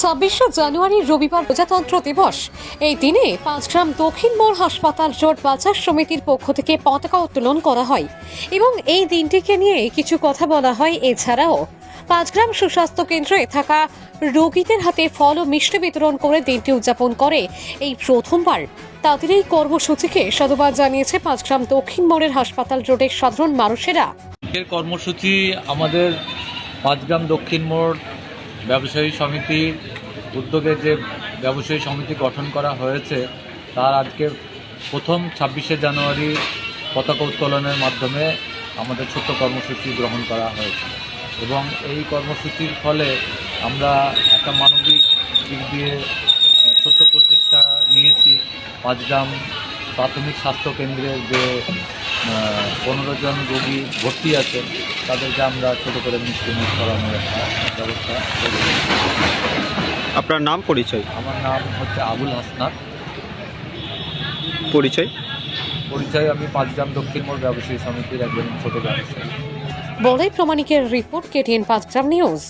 ছাব্বিশে জানুয়ারি রবিবার প্রজাতন্ত্র দিবস। এই দিনে পাঁচগ্রাম দক্ষিণ মোড় হাসপাতাল রোড বাজার সমিতির পক্ষ থেকে পতাকা উত্তোলন করা হয় এবং এই দিনটিকে নিয়ে কিছু কথা বলা হয়। এছাড়াও পাঁচগ্রাম সুস্বাস্থ্য কেন্দ্রে থাকা রোগীদের হাতে ফল ও মিষ্টি বিতরণ করে দিনটি উদযাপন করে। এই প্রথমবার তাদের এই কর্মসূচিকে সাধুবাদ জানিয়েছে পাঁচগ্রাম দক্ষিণ মোড়ের হাসপাতাল রোডের সাধারণ মানুষেরা। কর্মসূচি আমাদের পাঁচগ্রাম দক্ষিণ মোড় ব্যবসায়ী সমিতির উদ্যোগে যে ব্যবসায়ী সমিতি গঠন করা হয়েছে, তার আজকে প্রথম ছাব্বিশে জানুয়ারি পতাকা উত্তোলনের মাধ্যমে আমাদের ছোট্ট কর্মসূচি গ্রহণ করা হয়েছে। এবং এই কর্মসূচির ফলে আমরা একটা মানবিক দিক দিয়ে ছোট্ট প্রচেষ্টা নিয়েছি। পাঁচগ্রাম প্রাথমিক স্বাস্থ্য কেন্দ্রের যে পনেরো জন রোগী ভর্তি আছে তাদেরকে আমরা ছোটো করে মিষ্টি মুখ করানোর একটা ব্যবস্থা আপনার নাম পরিচয়? আমার নাম হচ্ছে আবুল হাসনাত। পরিচয়? পরিচয় আমি পাঁচগ্রাম দক্ষিণ মোড় ব্যবসায়ী সমিতির একজন ছোট ব্যবসায়ী। বলে প্রমাণিকের রিপোর্ট কেটিএন পাঁচগ্রাম নিউজ।